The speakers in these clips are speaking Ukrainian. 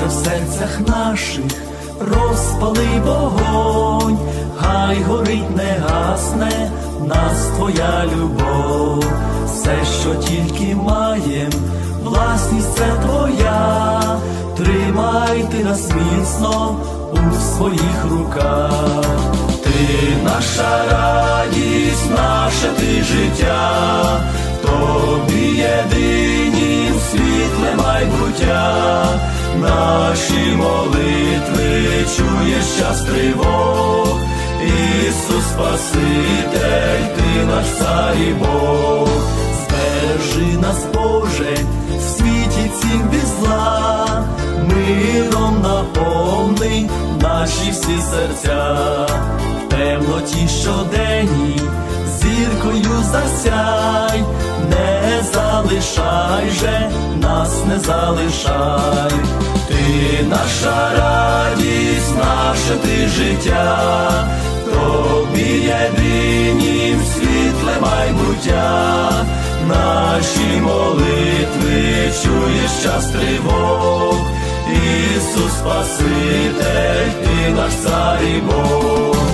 Боже, в серцях наших розпали вогонь, хай горить не гасне нас твоя любов, все, що тільки маєм, власність це твоя, тримай ти нас міцно у своїх руках. Ти наша радість, наше ти життя, тобі єдинім наші молитви чуєш час тривог, Ісус Спаситель, ти наш цар і Бог, збережи нас, Боже, в світі цім без зла, миром наповни наші всі серця, в темноті щоденній, зіркою засяй, залишай же, нас не залишай, ти наша радість, наше ти життя, в тобі єдинім світле майбуття, наші молитви чуєш час тривог, Ісус Спаситель, ти наш цар і Бог.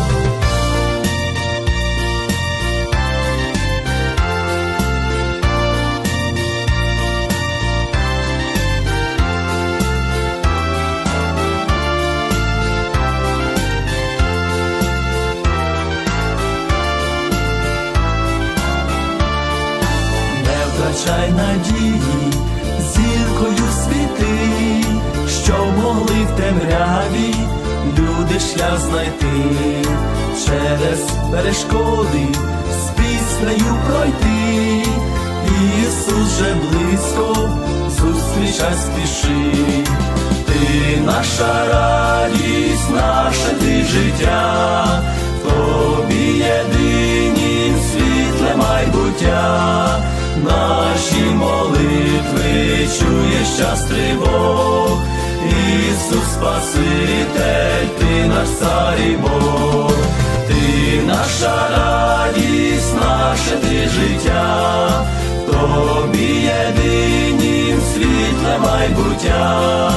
Втрачай надії, зіркою світи, що могли в темряві люди шлях знайти, через перешкоди з піснею пройти, Ісус же близько, зустрічай спіши, ти наша радість, наше ти життя, чуєш час тривог, Ісус Спаситель, ти наш цар і Бог, ти наша радість, наше ти життя, тобі єдинім світле майбуття,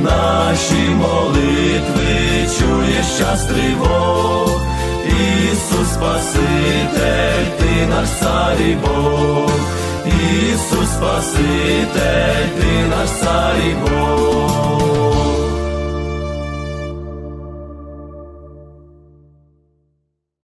наші молитви чуєш час тривог, Ісус Спаситель, ти наш цар і Бог, Спаситель, ти наш цар і Бог.